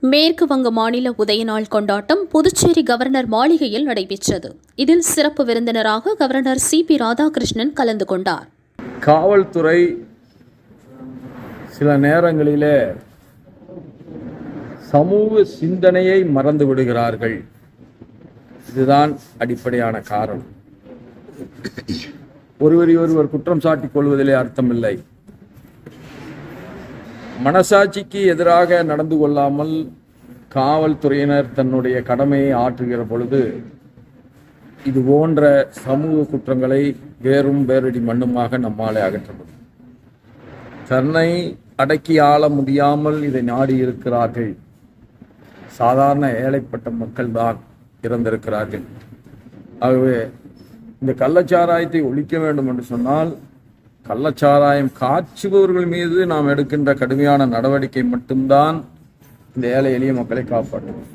மேற்கு வங்க மாநில உதயநாள் கொண்டாட்டம் புதுச்சேரி கவர்னர் மாளிகையில் நடைபெற்றது. இதில் சிறப்பு விருந்தினராக கவர்னர் சி. பி. ராதாகிருஷ்ணன் கலந்து கொண்டார். காவல்துறை சில நேரங்களிலே சமூக சிந்தனையை மறந்து விடுகிறார்கள். இதுதான் அடிப்படையான காரணம். ஒருவரை ஒருவர் குற்றம் சாட்டிக் கொள்வதிலே அர்த்தமில்லை. மனசாட்சிக்கு எதிராக நடந்து கொள்ளாமல் காவல்துறையினர் தன்னுடைய கடமையை ஆற்றுகிற பொழுது இது போன்ற சமூக குற்றங்களை வேறும் வேரடி மண்ணுமாக நம்மாலே அகற்ற முடியும். தன்னை அடக்கி ஆள முடியாமல் இதை நாடி இருக்கிறார்கள். சாதாரண ஏழைப்பட்ட மக்கள் தான் இறந்திருக்கிறார்கள். ஆகவே இந்த கள்ளச்சாராயத்தை ஒழிக்க வேண்டும் என்று சொன்னால் கள்ளச்சாராயம் காய்ச்சுபவர்கள் மீது நாம் எடுக்கின்ற கடுமையான நடவடிக்கை மட்டும்தான் இந்த ஏழை எளிய மக்களை காப்பாற்றும்.